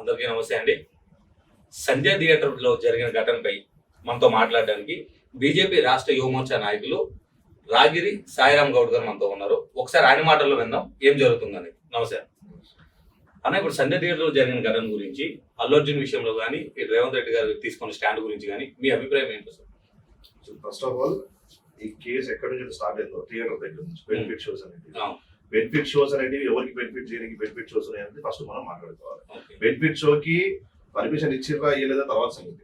అందరికీ నమస్తే అండి. సంధ్య థియేటర్లో జరిగిన ఘటనపై మనతో మాట్లాడడానికి బీజేపీ రాష్ట్ర యువమోర్చా నాయకులు రాగిరి సాయిరామ్ గౌడ్ గారు మనతో ఉన్నారు. ఒకసారి ఆయన మాటల్లో విందాం ఏం జరుగుతుందని నమస్తే అన్న ఇప్పుడు సంధ్య థియేటర్లో జరిగిన ఘటన గురించి అల్లు అర్జున్ విషయంలో కానీ రేవంత్ రెడ్డి గారు తీసుకున్న స్టాండ్ గురించి కానీ మీ అభిప్రాయం ఏంటి సార్? ఫస్ట్ ఆఫ్ ఆల్ ఈ కేసు ఎక్కడి నుంచి స్టార్ట్ అయిందో థియేటర్ దగ్గర నుంచి బెనిఫిట్ షోస్ అనేది. బెనిఫిట్ షోస్ అనేవి ఎవరికి బెనిఫిట్ చేయడానికి బెనిఫిట్ షోస్ అనేది ఫస్ట్ మనం మాట్లాడుకోవాలి. బెనిఫిట్ షోకి పర్మిషన్ ఇచ్చిర్రా ఇయ్యలేదా తర్వాత సంగతి.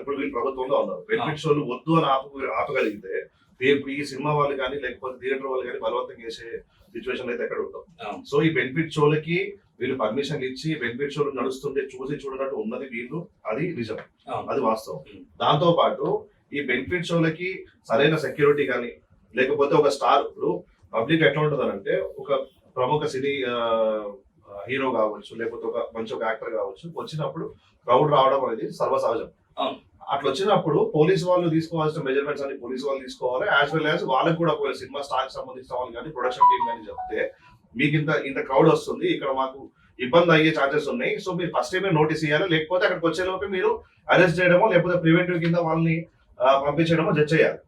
ఇప్పుడు వీళ్ళు ప్రభుత్వంలో ఉన్నారు. బెనిఫిట్ షోలు వద్దు అని ఆపు ఆపగలిగితే రేపు ఈ సినిమా వాళ్ళు కానీ లేకపోతే థియేటర్ వాళ్ళు కానీ బలవంతం చేసే సిచ్యువేషన్ అయితే ఎక్కడ అవును. సో ఈ బెనిఫిట్ షోలకి వీళ్ళు పర్మిషన్ ఇచ్చి బెనిఫిట్ షోలు నడుస్తుంటే చూసి చూడనట్టు ఉన్నది వీళ్ళు అది నిజం. అది వాస్తవం. దాంతో పాటు ఈ బెనిఫిట్ షోలకి సరైన సెక్యూరిటీ కానీ లేకపోతే ఒక స్టార్ ఇప్పుడు పబ్లిక్ ఎట్లా ఉంటుందనంటే ఒక ప్రముఖ సినీ హీరో కావచ్చు లేకపోతే ఒక మంచి ఒక యాక్టర్ కావచ్చు వచ్చినప్పుడు క్రౌడ్ రావడం అనేది సర్వసహజం. అట్లా వచ్చినప్పుడు పోలీస్ వాళ్ళు తీసుకోవాల్సిన మెజర్మెంట్స్ అన్ని పోలీస్ వాళ్ళు తీసుకోవాలి. యాజ్ వెల్ యాజ్ వాళ్ళకి కూడా ఒకవేళ సినిమా స్టార్కి సంబంధించిన వాళ్ళు కానీ ప్రొడక్షన్ టీం కానీ చెప్తే మీకు ఇంత ఇంత క్రౌడ్ వస్తుంది ఇక్కడ మాకు ఇబ్బంది అయ్యే ఛాన్సెస్ ఉన్నాయి. సో మీరు ఫస్ట్ టైమే నోటీస్ ఇవ్వాలి లేకపోతే అక్కడికి వచ్చే లోపే మీరు అరెస్ట్ చేయడమో లేకపోతే ప్రివెంటివ్ కింద వాళ్ళని పంపించడమో జడ్జ్ చేయాలి.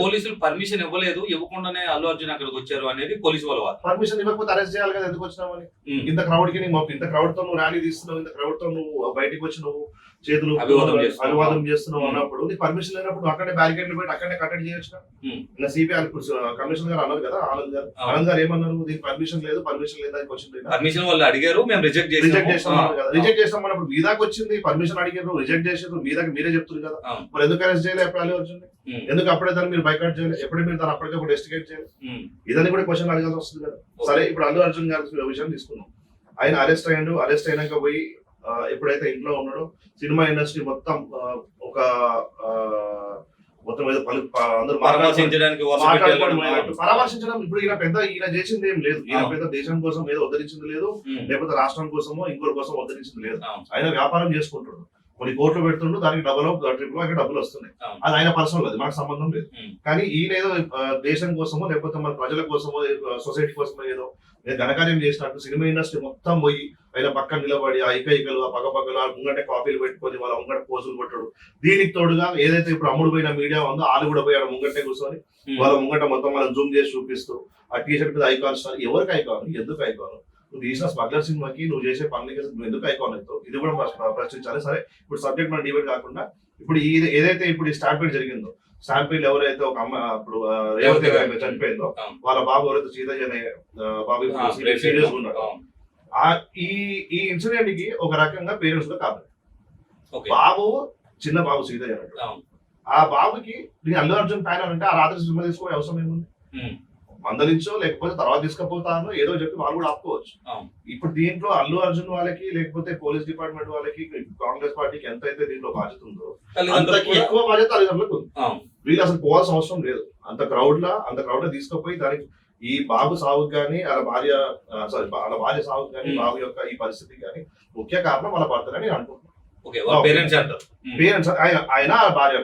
పోలీసులు పర్మిషన్ ఇవ్వలేదు ఇవ్వకుండానే అల్లు అర్జున్ అక్కడికి వచ్చారు అనేది పోలీసు వాళ్ళ పర్మిషన్ ఇవ్వకపోతే అరెస్ట్ చేయాలి కదా ఎందుకు వచ్చినామని ఇంత క్రౌడ్కి నీకు ఇంత క్రౌడ్తో నువ్వు ర్యాలీ తీస్తున్నావు ఇంత క్రౌడ్తో నువ్వు బయటికి వచ్చి నువ్వు చేతులు అభివాదం చేస్తున్నావు. అన్నప్పుడు నీకు పర్మిషన్ లేనప్పుడు నువ్వు అక్కడే బ్యారికేడ్లు పెట్టి అక్కడే కట్టడి చేయొచ్చు సిపిఐ కమిషనర్ గారు అన్నారు కదా ఆనంద్ గారు. ఆనంద్ గారు ఏమన్నారు? దీనికి పర్మిషన్ లేదు పర్మిషన్ లేదా క్వశ్చన్ లేదా పర్మిషన్ వాళ్ళు అడిగారు మేము రిజెక్ట్ రిజెక్ట్ చేసాము చేస్తాం కదా. రిజెక్ట్ చేస్తాం అన్నప్పుడు మీ దాకా వచ్చింది పర్మిషన్ అడిగారు రిజెక్ట్ చేసారు మీ దాకా మీరే చెప్తుంది కదా. మరి ఎందుకు అరెస్ట్ చేయలేదు ఎప్పుడు అల్లు అర్జున్ ఎందుకు అప్పుడే దాన్ని మీరు బైకాట్ చేయలేదు ఎప్పుడే మీరు దాన్ని అప్పటికప్పుడు ఇన్వెస్టిగేట్ చేయాలి? ఉమ్, ఇదని కూడా క్వశ్చన్ అడగాల్సి వస్తుంది కదా. సరే ఇప్పుడు అల్లు అర్జున్ గారి విషయం తీసుకున్నాం ఆయన అరెస్ట్ అయ్యాడు. అరెస్ట్ అయినాక పోయి ఎప్పుడైతే ఇంట్లో ఉన్నాడో సినిమా ఇండస్ట్రీ మొత్తం ఒక మొత్తం పలు అందరూ. పరామర్శించడం ఇప్పుడు ఈయన పెద్ద ఈయన చేసింది ఏం లేదు. ఈయన. పెద్ద దేశం కోసం ఏదో ఉద్ధరించింది లేదు. ఉమ్, లేకపోతే రాష్ట్రం కోసమో ఇంకోటి కోసం ఉద్ధరించింది లేదు. ఆయన వ్యాపారం చేసుకుంటుండు కొన్ని కోట్లు పెడుతుండు దానికి డబ్బులు ట్రిపుల్ అక్కడ డబ్బులు వస్తున్నాయి. అది ఆయన పర్సనల్ అది మాకు సంబంధం లేదు. కానీ ఈయన ఏదో దేశం కోసమో లేకపోతే మన ప్రజల కోసమో సొసైటీ కోసమో ఏదో ఘనకార్యం చేసినట్టు సినిమా ఇండస్ట్రీ మొత్తం పోయి ఆయన పక్కన నిలబడి ఆ ఐకైకలు ఆ పక్క పక్కలు ముంగట కాపీలు పెట్టుకొని వాళ్ళ ముంగట పోజులు కొట్టడు. దీనికి తోడుగా ఏదైతే ఇప్పుడు అమ్ముడు పోయిన మీడియా ఉందో వాళ్ళు కూడా పోయి ఆడ ముంగటే కూర్చొని వాళ్ళ ముంగట మొత్తం మనం జూమ్ చేసి చూపిస్తూ ఆ టీ షర్ట్ మీద ఐకాన్ స్టార్ ఎవరికి ఐకాన్? ఎందుకు ఐకాన్? నువ్వు తీసిన స్మగ్లర్ సినిమాకి నువ్వు చేసే పనులకి నువ్వు ఎందుకు ఐకాన్ అవుతావు ఇది కూడా ప్రశ్న- ప్రశ్నించాలి. సరే ఇప్పుడు సబ్జెక్ట్ మన డిబేట్ కాకుండా ఇప్పుడు ఈ ఏదైతే ఇప్పుడు ఈ స్టాంపేడ్ జరిగిందో స్టాంపేడ్ ఎవరైతే ఒక అమ్మ ఇప్పుడు రేవతి గారు చనిపోయిందో. వాళ్ళ బాబు ఎవరైతే సీతయ్య అనే బాబు సీరియస్ ఉన్నాడు. ఈ ఈ ఇన్సిడెంట్కి ఒక రకంగా పేరెంట్స్ కూడా కాదు బాబు చిన్న బాబు సీతయ్య అన్నట్టు. ఆ బాబుకి నేను అల్లు అర్జున్ ఫ్యాన్ అంటే ఆ రాత్రి సినిమా తీసుకోవడం అవసరం ఏముంది? మందలించో లేకపోతే తర్వాత తీసుకుపోతాను ఏదో చెప్పి వాళ్ళు కూడా ఆపుకోవచ్చు. ఇప్పుడు దీంట్లో అల్లు అర్జున్ వాళ్ళకి లేకపోతే పోలీస్ డిపార్ట్మెంట్ వాళ్ళకి కాంగ్రెస్ పార్టీకి ఎంత అయితే దీంట్లో బాధ్యత ఉందో అంతకి ఎక్కువ బాధ్యత తల్లిదండ్రులకు ఉంది. వీళ్ళు అసలు పోవాల్సిన అవసరం లేదు. అంత క్రౌడ్ లా అంత క్రౌడ్లో తీసుకుపోయి దానికి ఈ బాబు సావుకి కానీ వాళ్ళ భార్య సారీ వాళ్ళ భార్య సావుకి కానీ. బాబు యొక్క ఈ పరిస్థితికి కానీ ముఖ్య కారణం వాళ్ళ భర్తని నేను అనుకుంటున్నాను. పేరెంట్స్ అంటారు. ఉమ్, పేరెంట్స్ ఆయన ఆయన భార్య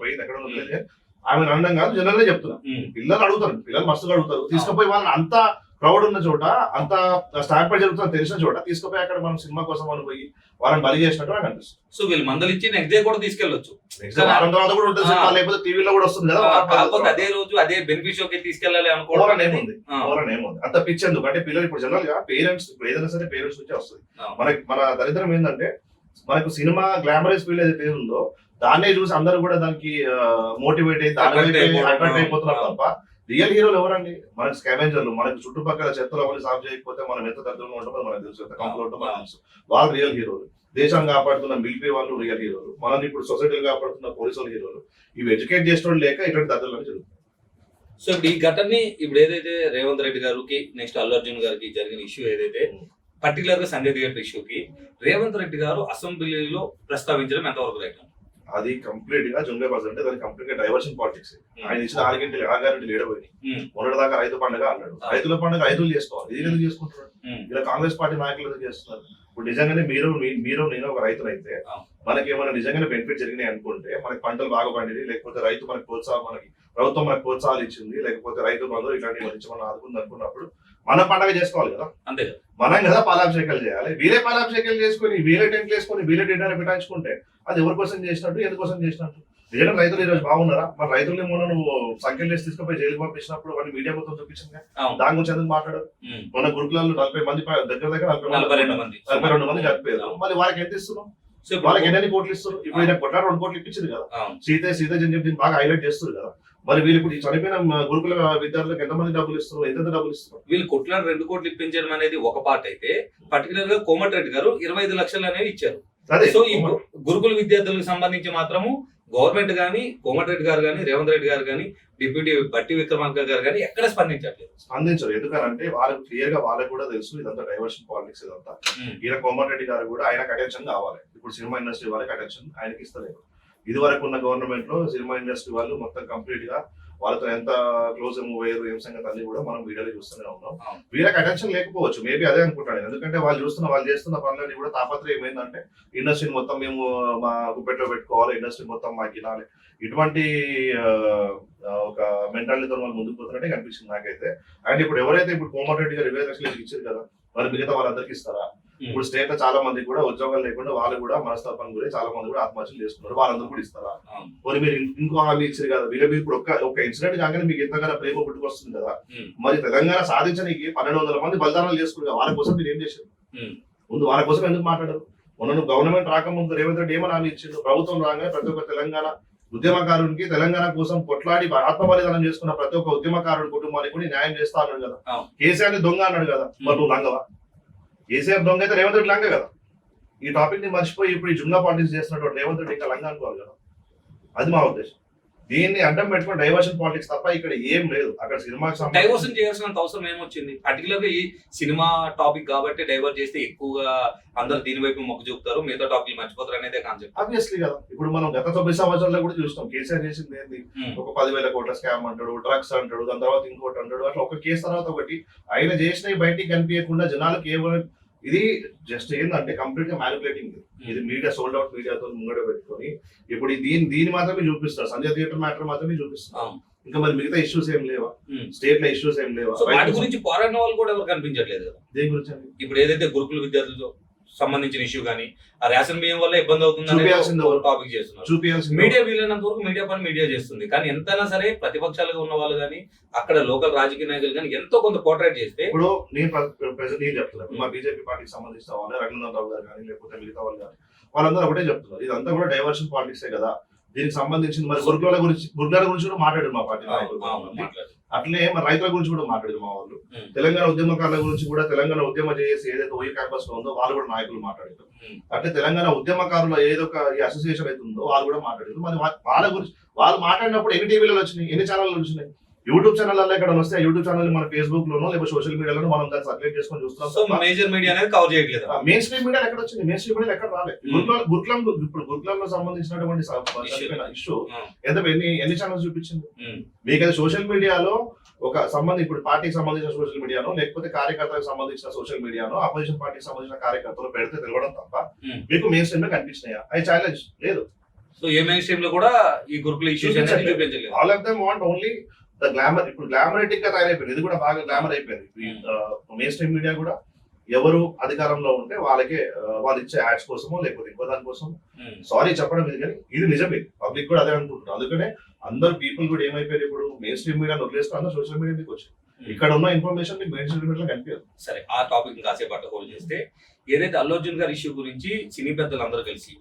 పోయింది ఎక్కడ ఆమె అనడం కాదు జనరల్గా చెప్తున్నా. పిల్లలు అడుగుతారు పిల్లలు మస్తుగా అడుగుతారు. తీసుకుపోయి వాళ్ళని అంత క్రౌడ్ ఉన్న చోట అంత స్టాండ్ పై జరుగుతుందని తెలిసిన చోట తీసుకుపోయి అక్కడ మనం సినిమా కోసం మనం పోయి వాళ్ళని బలి చేసినట్టు నాకు అనిపిస్తుంది. సో వీళ్ళు మందలిచ్చి నెక్స్ట్ డే కూడా తీసుకెళ్ళొచ్చు. నెక్స్ట్ వారం తర్వాత కూడా ఉంటుంది సినిమా లేకపోతే టీవీలో కూడా వస్తుంది కదా కాకపోతే అదే రోజు అదే బెనిఫిట్ షోకి తీసుకెళ్ళాలి అనుకోవడం ఏముంది? ఏముంది? అంత పిచ్చి ఎందుకు? అంటే పిల్లలు ఇప్పుడు జనరల్గా పేరెంట్స్ ఇప్పుడు ఏదైనా సరే పేరెంట్స్ నుంచే వస్తుంది. మనకి మన దరిద్రం ఏంటంటే మనకు సినిమా గ్లామరస్ ఫీల్ ఏదైతే ఉందో దాన్నే చూసి అందరూ కూడా దానికి మోటివేట్ అయ్యి దాని attract అయిపోతున్నారు. తప్ప రియల్ హీరోలు ఎవరండి? మనకి స్కావెంజర్లు మనకి చుట్టుపక్కల చెత్తలు అవన్నీ సాఫ్ చేయకపోతే మనం ఎంత దరిద్రంగా ఉంటామో మనకు తెలుసు ఎంత కంఫర్ట్ ఉంటామో మనకు తెలుసు. వాళ్ళు రియల్ హీరోలు దేశాన్ని కాపాడుతున్న మిలిటరీ వాళ్ళు రియల్ హీరోలు మనల్ని ఇప్పుడు సొసైటీలు కాపాడుతున్న పోలీసు వాళ్ళు హీరోలు ఇవి ఎడ్యుకేట్ చేసిన లేక ఇటువంటి దద్దలు జరుగుతుంది సో ఇప్పుడు ఈ ఘటనని ఇప్పుడు ఏదైతే రేవంత్ రెడ్డి గారికి నెక్స్ట్ అల్లు అర్జున్ గారికి జరిగిన ఇష్యూ ఏదైతే పర్టికులర్గా సంజయ్ థియేటర్ ఇష్యూకి రేవంత్ రెడ్డి గారు అసెంబ్లీలో ప్రస్తావించడం ఎంతవరకు రైట్ అది కంప్లీట్గా జుంబే బస్ అంటే దాని కంప్లీట్గా డైవర్షన్ పాలిటిక్స్ ఆయన ఇచ్చిన ఆరు గంటలు ఆరు గంటలు లేడబోయి మొన్నటి దాకా రైతు పండుగ అన్నాడు. ఆ. రైతుల పండుగ రైతులు చేసుకోవాలి. ఇది ఎందుకు చేసుకుంటున్నారు? ఇలా కాంగ్రెస్ పార్టీ నాయకులు చేస్తున్నారు? ఇప్పుడు నిజంగానే మీరు మీరు నేను ఒక రైతునైతే ఆ. మనకి ఏమైనా నిజంగానే బెనిఫిట్ జరిగినాయి అనుకుంటే మనకి పంటలు బాగా పండింది లేకపోతే రైతు మనకి ప్రోత్సాహం మనకి ప్రభుత్వం మనకి ప్రోత్సాహాలు ఇచ్చింది లేకపోతే రైతు బంధువులు ఇట్లాంటివి మంచి మనం ఆదుకుంది అనుకున్నప్పుడు మనం పండగ చేసుకోవాలి కదా. అంతే కదా. మనం కదా పాలాభిషేకాలు చేయాలి. వీలే పాలాభిషేకాలు చేసుకొని వీలే టెంట్లు వేసుకొని వీలే డిన్నర్ పెట్టాల్చుకుంటే అది ఎవరి కోసం చేసినట్టు ఎందుకోసం చేసినట్టు? నిజంగా రైతులు ఈరోజు బాగున్నారా? మరి రైతులు మొన్న నువ్వు సంఖ్యలు వేసి తీసుకుపోయి జైలు పంపించినప్పుడు వాళ్ళు మీడియా మొత్తం చూపించింది? దాని గురించి ఎందుకు మాట్లాడరు ఉమ్. మన గురుకులాల్లో నలభై మంది దగ్గర దగ్గర నలభై రెండు మంది. నలభై రెండు మంది చనిపోయారు. మరి వాళ్ళకి ఎంత ఇస్తున్నాం సో వాళ్ళకి ఎన్ని కోట్లు ఇస్తారు? ఇప్పుడు ఈయన కొట్టారు రెండు కోట్లు ఇప్పించింది కదా. సీత సీత అని చెప్పి బాగా హైలైట్ చేస్తారు కదా. మరి వీళ్ళు ఇప్పుడు ఈ చనిపోయిన గురుకుల విద్యార్థులకు ఎంతమంది డబ్బులు ఇస్తారు ఎంత డబ్బులు ఇస్తారు వీళ్ళు కొట్లాడి రెండు కోట్లు ఇప్పించడం అనేది ఒక పార్ట్ అయితే పర్టికులర్గా కోమటిరెడ్డి గారు ఇరవై ఐదు లక్షలు అనేవి ఇచ్చారు. సో ఈ గురుకుల విద్యార్థులకు సంబంధించి మాత్రము గవర్నమెంట్ గాని కోమటిరెడ్డి గారు గాని రేవంత్ రెడ్డి గారు గాని డిప్యూటీ బట్టి విక్రమార్క గారు గాని ఎక్కడ స్పందించట్లేదు. స్పందించరు. ఎందుకంటే వాళ్ళకి క్లియర్గా వాళ్ళకి కూడా తెలుసు ఇదంతా డైవర్షన్ పాలిటిక్స్ ఇదంతా. ఈయన కోమర్ రెడ్డి గారు కూడా ఆయనకు అటెన్షన్ కావాలి. ఇప్పుడు సినిమా ఇండస్ట్రీ వాళ్ళకి అటెన్షన్ ఆయనకి ఇస్తలేదు. ఇది వరకు ఉన్న గవర్నమెంట్లో సినిమా ఇండస్ట్రీ వాళ్ళు మొత్తం కంప్లీట్గా వాళ్ళతో ఎంత క్లోజ్ మూవ్ అయ్యారు ఏం సంగతి అన్ని కూడా మనం వీడియోలో చూస్తూనే ఉన్నాం. వీళ్ళకి అటెన్షన్ లేకపోవచ్చు మేబీ అదే అనుకుంటాను. ఎందుకంటే వాళ్ళు చూస్తున్న వాళ్ళు చేస్తున్న పనులన్నీ కూడా తాపత్రయం ఏంటంటే ఇండస్ట్రీని మొత్తం మేము మా గుప్పెట్లో పెట్టుకోవాలి ఇండస్ట్రీ మొత్తం మాకు ఇనాలి ఇటువంటి ఒక మెంటాలిటీతో వాళ్ళు ముందుకు పోతున్నట్టే కనిపిస్తుంది నాకైతే అండ్ ఇప్పుడు ఎవరైతే ఇప్పుడు కోమర్ రెడ్డి గారు ఇరవై లక్షలు ఇచ్చారు కదా మరి మిగతా వాళ్ళందరికీ ఇస్తారా ఇప్పుడు స్టేట్లో చాలా మంది కూడా ఉద్యోగాలు లేకుండా వాళ్ళు కూడా మనస్తాపం గురి చాలా మంది కూడా ఆత్మహత్యలు చేసుకున్నారు. వాళ్ళందరూ కూడా ఇస్తారా. మరి మీరు ఇం- ఇంకో హామీ ఇచ్చారు కదా వీళ్ళ మీరు ఇప్పుడు ఒక్క ఒక ఇన్సిడెంట్ కాగానే మీకు ఎంతగానో ప్రేమ పుట్టుకొస్తుంది కదా. ఉమ్. మరి తెలంగాణ సాధించడానికి పన్నెండు వందల మంది బలిదానాలు చేసుకున్నారు వాళ్ళ కోసం మీరు ఏం చేశారు. ముందు వాళ్ళ కోసం ఎందుకు మాట్లాడరు? మొన్న గవర్నమెంట్ రాకముందు రేవంత్ రెడ్డి ఏమని హామీ ఇచ్చిండు? ప్రభుత్వం రాగానే ప్రతి ఒక్క తెలంగాణ ఉద్యమకారునికి తెలంగాణ కోసం కొట్లాడి ఆత్మ బలిదానం చేసుకున్న ప్రతి ఒక్క ఉద్యమకారుడి కుటుంబానికి కూడా న్యాయం చేస్తా అన్నాడు కదా. కేసీఆర్ దొంగ అన్నాడు కదా. మరి నువ్వు లంగవా? కేసీఆర్ దొంగ అయితే రేవంత్ రెడ్డి లంగ కదా. ఈ టాపిక్ని మర్చిపోయి ఇప్పుడు ఈ జుమ్లా పాలిటిక్స్ చేస్తున్నటువంటి రేవంత్ రెడ్డి ఇంకా లంగ అనుకోవాలి కదా. అది మా ఉద్దేశం. దీన్ని అడ్డం పెట్టుకుని డైవర్షన్ పాలిటిక్స్ తప్ప ఇక్కడ ఏం లేదు. అక్కడ సంబంధించి డైవర్షన్ చేయాల్సినంత అవసరం ఏమొచ్చింది? పర్టికులర్గా ఈ సినిమా టాపిక్ కాబట్టి డైవర్ట్ చేస్తే ఎక్కువగా అందరు దీని వైపు మొగ్గు చూపుతారు. మిగతా టాపిక్ మర్చిపోతారు అనేదే కాన్సెప్ట్ ఆబ్వియస్లీ కదా. ఇప్పుడు మనం గత తొమ్మిది సంవత్సరాల్లో కూడా చూస్తాం. కేసీఆర్ చేసింది ఏంది? ఒక పదివేల కోట్ల స్కామ్ అంటాడు డ్రగ్స్ అంటాడు దాని తర్వాత ఇంకోటి అంటాడు. అట్లా ఒక కేసు తర్వాత ఒకటి. ఆయన చేసినవి బయటికి కనిపించకుండా జనాలకు కేవలం ఇది జస్ట్ ఏంటంటే కంప్లీట్గా మ్యానిపులేటింగ్ ఇది మీడియా సోల్డ్ అవుట్ మీడియాతో ముంగడ పెట్టుకొని ఇప్పుడు దీని దీని మాత్రమే చూపిస్తారు. సంజయ్ థియేటర్ మ్యాటర్ మాత్రమే చూపిస్తారు. ఇంకా మరి మిగతా ఇష్యూస్ ఏం లేవా? స్టేట్లో ఇష్యూస్ ఏం లేవా? వాటి గురించి పోరాడిన వాళ్ళు కూడా ఎవరు కనిపించట్లేదు కదా? దేని గురించి? ఇప్పుడు ఏదైతే గురుకుల విద్యార్థులతో సంబంధించిన ఇష్యూ కానీ ఆ రేషన్ బియ్యం వల్ల ఇబ్బంది అవుతుంది? టాపిక్ చేస్తున్నారు. మీడియా వీలైనంత వరకు మీడియా పని మీడియా చేస్తుంది. కానీ ఎంతైనా సరే ప్రతిపక్షాలుగా ఉన్న వాళ్ళు కానీ అక్కడ లోకల్ రాజకీయ నాయకులు కానీ ఎంతో కొంత పోర్ట్రేట్ చేస్తే ఇప్పుడు నేను నేను చెప్తున్నాను మా బీజేపీ పార్టీకి సంబంధించిన వాళ్ళు రఘునందన్ రావు గారు కానీ లేకపోతే మిగతా వాళ్ళు కానీ వాళ్ళందరూ ఒకటే చెప్తున్నారు. ఇదంతా కూడా డైవర్షన్ పాలిటిక్సే కదా. దీనికి సంబంధించిన మరి గురుకుల గురించి గురుకుల గురించి కూడా మాట్లాడారు మా పార్టీ అట్లనే మరి రైతుల గురించి కూడా మాట్లాడారు మా వాళ్ళు. తెలంగాణ ఉద్యమకారుల గురించి కూడా తెలంగాణ ఉద్యమ చేసి ఏదైతే ఓయూ క్యాంపస్లో ఉందో వాళ్ళు కూడా నాయకులు మాట్లాడారు. అంటే తెలంగాణ ఉద్యమకారుల ఏదో ఒక ఈ అసోసియేషన్ అయితే ఉందో వాళ్ళు కూడా మాట్లాడారు. మరి వాళ్ళ గురించి వాళ్ళు మాట్లాడినప్పుడు ఎన్ని టీవీలలో వచ్చినాయి? ఎన్ని ఛానల్ వచ్చినాయి? యూట్యూబ్ ఛానల్ ఇక్కడ వస్తే యూట్యూబ్ ఛానల్ మన ఫేస్బుక్ లోనో లేకపోతే సోషల్ మీడియాలోనో మనం దాన్ని సర్క్యులేట్ చేసుకొని సో చూస్తున్నాం మేజర్ మీడియా అనేది కవర్ చేయట్లేదు. మెయిన్ స్ట్రీమ్ మీడియా ఎక్కడ వచ్చింది? మెయిన్ స్ట్రీమ్ మీడియా ఎక్కడ రాలేదు Hmm. గురుకులం గురుకులం ఇప్పుడు గురుకులంలో సంబంధించినటువంటి ఇష్యూ ఎంత ఎన్ని ఎన్ని ఛానల్స్ చూపించింది? మీకు అది సోషల్ మీడియాలో ఒక సంబంధం ఇప్పుడు పార్టీకి సంబంధించిన సోషల్ మీడియానో లేకపోతే కార్యకర్తలకు సంబంధించిన సోషల్ మీడియానో అపోజిషన్ పార్టీకి సంబంధించిన కార్యకర్తలు పెడితే తెలవడం తప్ప Hmm. మీకు మెయిన్ స్ట్రీమ్లో కనిపించినాయా? అది ఛాలెంజ్ లేదు. సో ఏ మెయిన్ స్ట్రీమ్లో కూడా ఈ గ్రూప్లో ఇష్యూస్. చూపించలేదు all of them want only the glamour ఇప్పుడు గ్లామరేటిక్గా తయారైపోయింది ఇది కూడా బాగా గ్లామర్ అయిపోయింది. మెయిన్ స్ట్రీమ్ మీడియా కూడా ఎవరు అధికారంలో ఉంటే వాళ్ళకే వాళ్ళు ఇచ్చే యాడ్స్ కోసమో లేకపోతే ఇంకో దాని కోసం ఉమ్. సారీ చెప్పడం ఇది కానీ ఇది నిజమే. పబ్లిక్ కూడా అదే అనుకుంటున్నారు. అందుకనే అందరు పీపుల్ కూడా ఏమైపోయారు ఇప్పుడు? మెయిన్ స్ట్రీమ్ మీడియా వదిలేసుకుని అందరూ సోషల్ మీడియా మీకు వచ్చారు. ఇక్కడ ఉన్న ఇన్ఫర్మేషన్ మీకు మెయిన్ స్ట్రీమ్ మీడియాలో కనిపించదు. సరే ఆ టాపిక్ కాసేపు హోల్డ్ చేస్తే ఏదైతే అల్లు అర్జున్ గారి ఇష్యూ గురించి సినీ పెద్దలు అందరూ కలిసి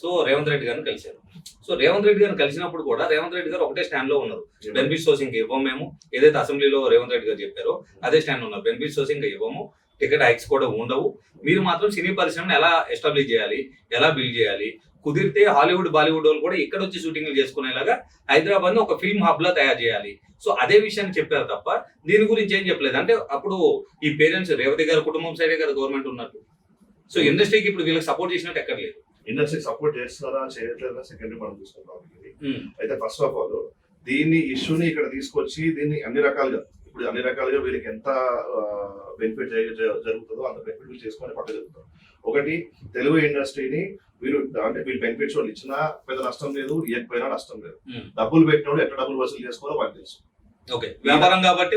సో రేవంత్ రెడ్డి గారిని కలిశారు. సో రేవంత్ రెడ్డి గారిని కలిసినప్పుడు కూడా రేవంత్ రెడ్డి గారు ఒకటే స్టాండ్లో ఉన్నారు. బెనిఫిట్ సోసింగ్ ఇవ్వము మేము. ఏదైతే అసెంబ్లీలో రేవంత్ రెడ్డి గారు చెప్పారో అదే స్టాండ్ ఉన్నారు. బెనిఫిట్ సోసింగ్ ఇవ్వము. టికెట్ హైక్స్ కూడా ఉండవు. మీరు మాత్రం సినీ పరిశ్రమను ఎలా ఎస్టాబ్లిష్ చేయాలి? ఎలా బిల్డ్ చేయాలి? కుదిరితే హాలీవుడ్ బాలీవుడ్ వాళ్ళు కూడా ఇక్కడ వచ్చి షూటింగ్లు చేసుకునేలాగా హైదరాబాద్ ఒక ఫిల్మ్ హబ్ లా తయారు చేయాలి. సో అదే విషయాన్ని చెప్పారు తప్ప దీని గురించి ఏం చెప్పలేదు. అంటే అప్పుడు ఈ పేరెంట్స్ రేవతి గారి కుటుంబం సైడే కదా గవర్నమెంట్ ఉన్నట్టు. సో ఇండస్ట్రీకి ఇప్పుడు వీళ్ళకి సపోర్ట్ చేసినట్టు ఎక్కడ లేదు ఇండస్ట్రీ సపోర్ట్ చేస్తున్నారా చేయట్లేదా సెకండరీ మనం చూసుకుంటాం అయితే ఫస్ట్ ఆఫ్ ఆల్ దీన్ని ఇష్యూని ఇక్కడ తీసుకొచ్చి దీన్ని అన్ని రకాలుగా ఇప్పుడు అన్ని రకాలుగా వీళ్ళకి ఎంత బెనిఫిట్ జరుగుతుందో అంత బెనిఫిట్ వీళ్ళు చేసుకొని పక్క జరుగుతారు. ఒకటి తెలుగు ఇండస్ట్రీని వీళ్ళు అంటే వీళ్ళు బెనిఫిట్స్ వాళ్ళు ఇచ్చినా పెద్ద నష్టం లేదు ఇవ్వకపోయినా నష్టం లేదు. డబ్బులు పెట్టినోడు ఎట్లా డబ్బులు వసూలు చేసుకోవాలో వాళ్ళకి తెలుసు. ఓకే. వ్యాపారం కాబట్టి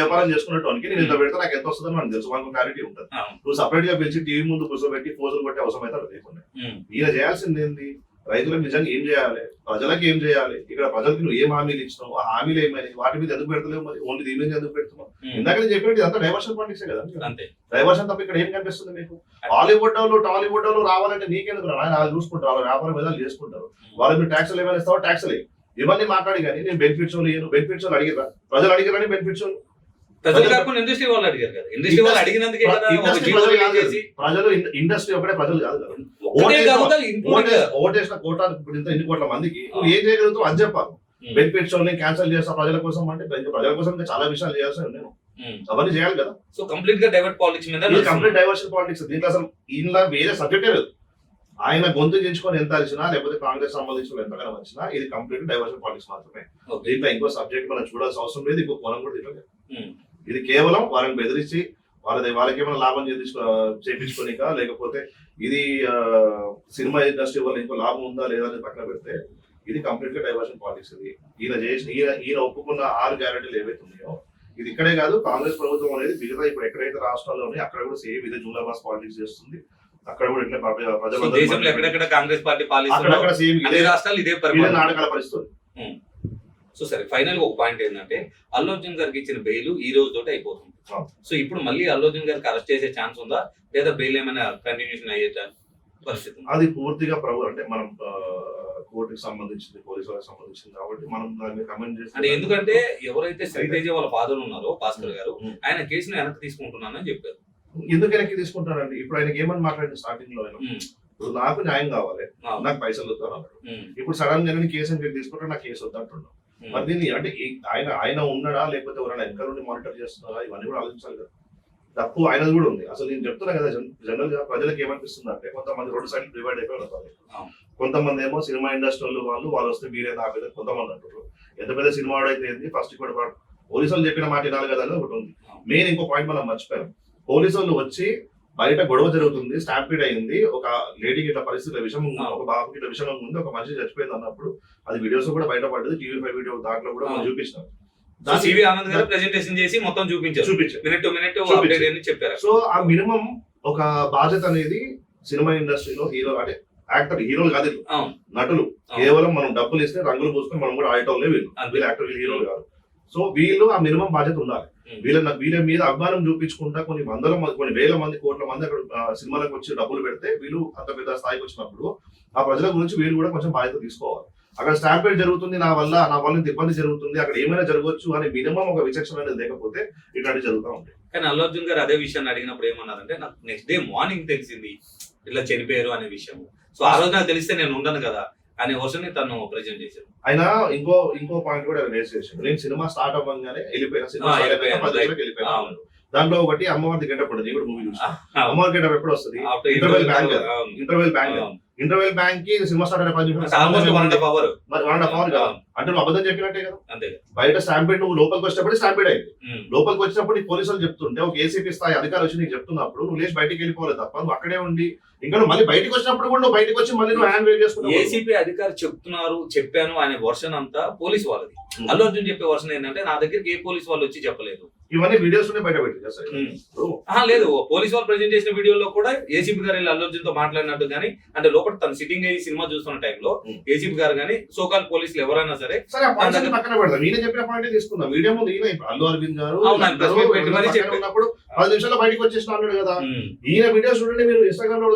వ్యాపారం చేసుకున్నటువంటి నేను ఇంత పెడితే నాకు ఎంత వస్తుందని మనకు తెలుసు. మనకు క్లారిటీ ఉంటుంది. నువ్వు సపరేట్గా పిలిచి టీవీ ముందు కూర్చోబెట్టి పోజులు కొట్టే అవసరం అయితే లేకుండా. ఈయన చేయాల్సింది ఏంది? రైతులకు నిజంగా ఏం చేయాలి? ప్రజలకు ఏం చేయాలి? ఇక్కడ ప్రజలకు నువ్వు ఏం హామీలు ఇచ్చినావు? ఆ హామీలు ఏమైనా వాటి మీద ఎందుకు పెడతలేవు మరి? ఓన్లీ దీని మీద ఎందుకు పెడుతున్నావు? ఇందాక నేను చెప్పినట్టు ఇదంతా డైవర్షన్ పాలిటిక్స్ కదా అంతే. డైవర్షన్ తప్ప ఇక్కడ ఏం కనిపిస్తుంది మీకు? హాలీవుడ్ వాళ్ళు టాలీవుడ్ వాళ్ళు రావాలంటే నీకెందుకు రా? చూసుకుంటారు. వాళ్ళ వ్యాపారం విధాలు చేసుకుంటారు. వాళ్ళు మీరు ట్యాక్స్లు ఏమైనా ఇస్తావో? ట్యాక్స్లు ఇవన్నీ మాట్లాడి కానీ నేను బెనిఫిట్స్ ఇయ్యను. బెనిఫిట్స్ అడిగిరా ప్రజలు అడిగిరని బెనిఫిట్స్ ఇండస్ట్రీ వాళ్ళు? అడిగారు కదా. ఇండస్ట్రీ వాళ్ళు అడిగినందుకే కదా ఒక ఇండస్ట్రీ జీవో ప్రజలు ఇండస్ట్రీ ఒకటే ప్రజలు కాదు ఓటేసిన- ఇంత ఇన్ని కోట్ల మందికి నువ్వు ఏం చేయగలుగుతావు అని చెప్పాలి. బెనిఫిట్స్ క్యాన్సిల్ చేస్తా ప్రజల కోసం అంటే ప్రజ- ప్రజల కోసం ఇంకా చాలా విషయాలు చేయాల్సి ఉమ్. అవన్నీ చేయాలి కదా. సో కంప్లీట్గా డైవర్ట్ పాలిటిక్స్ మీద. కంప్లీట్ డైవర్షన్ పాలిటిక్స్ దీంట్లో అసలు ఇంట్లో వేరే సబ్జెక్టే లేదు. ఆయన గొంతు దించుకొని ఎంత వచ్చినా లేకపోతే కాంగ్రెస్ సంబంధించిన ఎంతగానో వచ్చినా ఇది కంప్లీట్ డైవర్షన్ పాలిటిక్స్ మాత్రమే. దీంట్లో ఇంకో సబ్జెక్ట్ మనం చూడాల్సిన అవసరం లేదు ఇంకో కోణం కూడా దీంట్లో లేదు. ఉమ్, ఇది కేవలం వాళ్ళని బెదిరించి వాళ్ళది వాళ్ళకి ఏమైనా లాభం చేయించుకో చేయించుకోనిక లేకపోతే ఇది సినిమా ఇండస్ట్రీ వల్ల ఇంకో లాభం ఉందా లేదా అని పక్కన పెడితే ఇది కంప్లీట్గా డైవర్షన్ పాలిటిక్స్ ఇది ఈయన చేసిన ఈయన ఈయన ఒప్పుకున్న ఆరు గ్యారెంటీలు ఏవైతే ఉన్నాయో ఇది ఇక్కడే కాదు కాంగ్రెస్ ప్రభుత్వం అనేది మిగతా ఇప్పుడు ఎక్కడైతే రాష్ట్రాల్లో ఉన్నాయో అక్కడ కూడా సేమ్ ఇదే జూలా బాస్ పాలిటిక్స్ చేస్తుంది అక్కడ కూడా ఇట్లా దేశంలో ఎక్కడెక్కడ కాంగ్రెస్ పార్టీ పాలిస్తుందో రాష్ట్రాలు ఇదే నాటకాల పరిస్థితి సో సరే ఫైనల్గా ఒక పాయింట్ ఏంటంటే అల్లు అర్జున్ గారికి ఇచ్చిన బెయిల్ ఈ రోజు తోటి అయిపోతుంది. సో ఇప్పుడు మళ్ళీ అల్లు అర్జున్ గారికి అరెస్ట్ చేసే ఛాన్స్ ఉందా? లేదా బెయిల్ ఏమైనా కంటిన్యూషన్ అయ్యే ఛాన్స్ పరిస్థితి ఉందా? అది పూర్తిగా ప్రభు అంటే మనం కోర్టుకి సంబంధించింది పోలీసు వాళ్ళకి సంబంధించింది కాబట్టి మనం దాన్ని కమెంట్ చేసి అంటే ఎందుకంటే ఎవరైతే శ్రీతేజ వాళ్ళ ఫాదర్ ఉన్నారో భాస్కర్ గారు. ఆయన కేసును వెనక్కి తీసుకుంటున్నానని చెప్పారు. ఎందుకు వెనక్కి తీసుకుంటారండి? ఇప్పుడు ఆయనకి ఏమని మాట్లాడింది స్టార్టింగ్లో ఆయన? ఇప్పుడు నాకు న్యాయం కావాలి. నాకు పైసలు వద్దాను అన్నాడు. ఇప్పుడు సడన్గా నేను కేసు తీసుకుంటే నాకు కేసు వద్దంటున్నాను. మరి దీన్ని అంటే ఆయన ఆయన ఉన్నాడా? లేకపోతే ఎవరైనా వెనకాల నుండి మానిటర్ చేస్తున్నారా? ఇవన్నీ కూడా ఆలోచించాలి కదా. తప్పు ఆయనది కూడా ఉంది. అసలు నేను చెప్తున్నా కదా జనరల్గా ప్రజలకు ఏమనిపిస్తుంది అంటే కొంతమంది రెండు సైడ్లు డివైడ్ అయిపోయి. కొంతమంది ఏమో సినిమా ఇండస్ట్రీ వాళ్ళు వాళ్ళు వస్తే మీరే నాపేది కొంతమంది అంటారు ఎంత పెద్ద సినిమా అయితే ఏంది? ఫస్ట్ కూడా వాడు పోలీసు వాళ్ళు చెప్పిన మాట వినాలి కదా అనేది ఒకటి ఉంది. మెయిన్ ఇంకో పాయింట్ మనం మర్చిపోయాం. పోలీసు వాళ్ళు వచ్చి బయట గొడవ జరుగుతుంది స్టాంపీడ్ అయింది ఒక లేడీకి ఇట్లా పరిస్థితి విషయం. ఒక బాబుకి ఇట్లా విషయం ఉంది ఒక మనిషి చచ్చిపోయింది అన్నప్పుడు అది వీడియోస్ కూడా బయట పడ్డది టీవీ ఫైవ్ వీడియో దాంట్లో కూడా మనం అవును. చూపించినాం సో సివి ఆనంద్ గారు ప్రెజెంటేషన్ చేసి మొత్తం చూపించారు చూపించాం మినిట్ టు మినిట్ చూపించారు. అప్డేట్ అని చెప్పారు సో ఆ మినిమం ఒక బాధ్యత అనేది సినిమా ఇండస్ట్రీలో హీరో అంటే యాక్టర్ హీరోలు కాదు. నటులు. కేవలం మనం డబ్బులు ఇస్తే రంగులు పూసుకొని మనం కూడా వీళ్ళు అంతే. వీళ్ళు యాక్టర్ వీళ్ళు హీరోలు కాదు సో వీళ్ళు ఆ మినిమం బాధ్యత ఉండాలి. వీళ్ళ వీళ్ళ మీద అభిమానం చూపించుకుంటా కొన్ని వందల మంది కొన్ని వేల మంది కోట్ల మంది అక్కడ సినిమాలకు వచ్చి డబ్బులు పెడితే వీళ్ళు అంత పెద్ద స్థాయికి వచ్చినప్పుడు ఆ ప్రజల గురించి వీళ్ళు కూడా కొంచెం బాధ్యత తీసుకోవాలి. అక్కడ స్టాంపేడ్ జరుగుతుంది నా వల్ల నా వల్ల ఇబ్బంది జరుగుతుంది అక్కడ ఏమైనా జరగవచ్చు అనే మినిమం ఒక విచక్షణ అనేది లేకపోతే ఇట్లాంటివి జరుగుతూ ఉంటాయి. కానీ అల్లు అర్జున్ గారు అదే విషయాన్ని అడిగినప్పుడు ఏమన్నారంటే నాకు నెక్స్ట్ డే మార్నింగ్ తెలిసింది ఇట్లా చనిపోయారు అనే విషయం సో ఆ రోజు నాకు తెలిస్తే నేను ఉండను కదా. అనే వర్షన్ తను ప్రజెంట్ చేశారు ఆయన ఇంకో ఇంకో పాయింట్ కూడా రేస్ చేసిండు నేను సినిమా స్టార్ట్ అవ్వగానే వెళ్ళిపోయిన సినిమా వెళ్ళిపోయాను, దాంట్లో ఒకటి అమ్మవారి గెటప్ ఉంటుంది కూడా మూవీ చూసాను అమ్మవారి గెటప్ ఎప్పుడు వస్తుంది? కదా. అవును. Interval bang. ఇంటర్వెల్ బ్యాంక్కి సినిమా స్టార్ట్ అయిన పది నిమిషాలు. మరి వన్ అండ్ హాఫ్ అవర్ కదా. అంటే నువ్వు అబద్ధం చెప్పినట్టే కదా. అంతే బయట స్టాంపేడ్ నువ్వు లోపలికి వచ్చినప్పుడు స్టాంపేడ్ అయింది. లోపలికి వచ్చినప్పుడు నీకు పోలీసులు చెప్తుంటే ఒక ఏసీపీ స్థాయి అధికారి వచ్చి నీకు చెప్తున్నప్పుడు నువ్వు లేచి బయటికి వెళ్ళిపోవాలి తప్ప నువ్వు అక్కడే ఉండి ఇంకా నువ్వు మళ్ళీ బయటికి వచ్చినప్పుడు కూడా నువ్వు బయటికి వచ్చి మళ్ళీ నువ్వు హ్యాండ్ వేవ్ చేసుకుంటావు. ఏసీపీ అధికారి చెప్తున్నారు చెప్పాను అనే వర్షన్ అంతా పోలీస్ వాళ్ళది. అల్లు అర్జున్ చెప్పే వర్షన్ ఏంటంటే నా దగ్గరికి ఏ పోలీస్ వాళ్ళు వచ్చి చెప్పలేదు. ఇవన్నీ వీడియోస్ బయట పెట్టి చేస్తాయి ఉమ్. ఇప్పుడు ఆహా, లేదు. పోలీస్ వాళ్ళు ప్రజెంట్ చేసిన వీడియోలో కూడా ఏసీపీ గారు వెళ్ళి అల్లు అర్జున్తో మాట్లాడినట్టు కానీ అంటే లోపల తను సిట్టింగ్ అయ్యి సినిమా చూస్తున్న టైంలో. ఏసీపీ గారు కానీ సోకాల్ పోలీసులు ఎవరైనా సరే పక్కన పెడతాం ఈయన చెప్పిన పాయింట్ తీసుకుందాం. వీడియో ముందు ఈయన అల్లు అరవింద్ గారు. ఉన్నప్పుడు పది నిమిషాల్లో బయటకు వచ్చేసిన అన్నాడు కదా. ఈయన వీడియోస్ చూడండి మీరు ఇన్స్టాగ్రామ్లో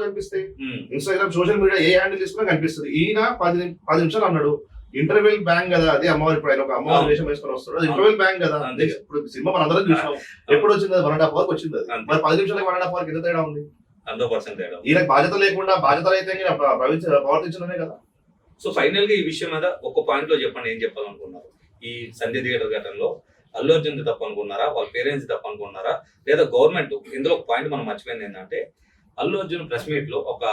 ఉమ్, ఇన్స్టాగ్రామ్ సోషల్ మీడియా ఏ హ్యాండిల్ తీసుకున్నా కనిపిస్తుంది. ఈయన పది పది నిమిషాలు అన్నాడు. ఇంటర్వెల్ బ్యాంక్ కదా అదే అమ్మవారి ఇప్పుడు ఆయన ఒక అమ్మవారి. వేషం వేసుకొని వస్తాడు. అది ఇంటర్వెల్ బ్యాంక్ కదా. ఇప్పుడు సినిమా మన అందరం చూసినాం ఎప్పుడు వచ్చింది వన్ అండ్ హాఫ్ అవర్ వచ్చింది అది. మరి పది నిమిషాలకి వన్ అండ్ హాఫ్ అవర్ ఎంత తేడా ఉంది? హండ్రెడ్ పర్సెంట్ తేడా ఈయనకు బాధ్యత లేకుండా బాధ్యత అయితే ఈయన ప్ర- ప్రవర్తించ ప్రవర్తించడమే కదా. సో ఫైనల్గా ఈ విషయం మీద ఒక పాయింట్లో చెప్పండి ఏం చెప్పాలనుకున్నారు? ఈ సంజయ్ థియేటర్ ఘటనలో అల్లు అర్జున్ తప్పు అనుకున్నారా వాళ్ళ పేరెంట్స్ తప్పు అనుకున్నారా లేదా గవర్నమెంట్ ఇందులో ఒక పాయింట్ మనం మర్చిపోయింది ఏంటంటే అల్లు అర్జున్ ప్రెస్ మీట్లో ఒక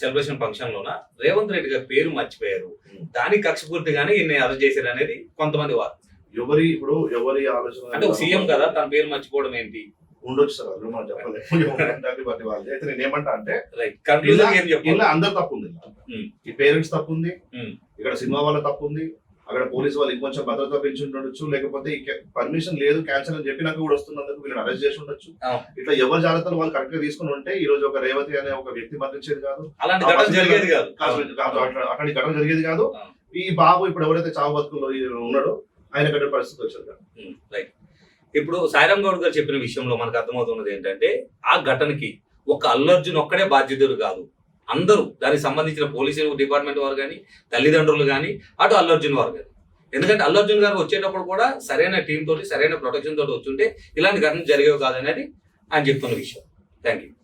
సెలబ్రేషన్ ఫంక్షన్ లోన రేవంత్ రెడ్డి గారి పేరు మర్చిపోయారు. దానికి కక్ష పూర్తిగానే ఈయన అరెస్ట్ చేశారు అనేది కొంతమంది వారు ఎవరి ఇప్పుడు ఎవరి ఆలోచన అంటే ఒక సీఎం కదా తన పేరు మర్చిపోవడం ఏంటి ఉండొచ్చు సార్ అది మనం వాళ్ళది. అయితే నేను ఏమంటా అంటే ఇలా అందరు తప్పు ఉంది. ఈ పేరెంట్స్ తప్పు ఉంది. ఇక్కడ సినిమా వాళ్ళ తప్పు ఉంది అక్కడ పోలీస్ వాళ్ళు ఇంకొంచెం భద్రత పెంచి ఉండొచ్చు లేకపోతే పర్మిషన్ లేదు క్యాన్సల్ అని చెప్పినాక కూడా వస్తున్నందుకు వీళ్ళని అరెస్ట్ చేసి ఉండొచ్చు. ఇట్లా ఎవరి జాగ్రత్తలు వాళ్ళు కరెక్ట్గా తీసుకుని ఉంటే ఈ రోజు ఒక రేవతి అనే ఒక వ్యక్తి మరణించేది కాదు అలాంటి ఘటన జరిగేది కాదు అట్లాంటి ఘటన జరిగేది. ఈ బాబు ఇప్పుడు ఎవరైతే చావు బతుకుల్లో ఉన్నాడో ఆయన కట్టే పరిస్థితి వచ్చేది. రైట్ ఇప్పుడు సాయిరామ్ గౌడ్ గారు చెప్పిన విషయంలో మనకు అర్థమవుతున్నది ఏంటంటే ఆ ఘటనకి ఒక అల్లర్జున్ ఒక్కడే బాధ్యతలు కాదు అందరూ దానికి సంబంధించిన పోలీసు డిపార్ట్మెంట్ వారు కానీ తల్లిదండ్రులు కానీ అటు అల్లర్జున్ వారు కానీ. ఎందుకంటే అల్లర్జున్ గారు వచ్చేటప్పుడు కూడా సరైన టీం తోటి సరైన ప్రొటెక్షన్ తోటి వచ్చుంటే ఇలాంటి ఘటన జరిగేవి కాదనేది ఆయన చెప్తున్న విషయం. Thank you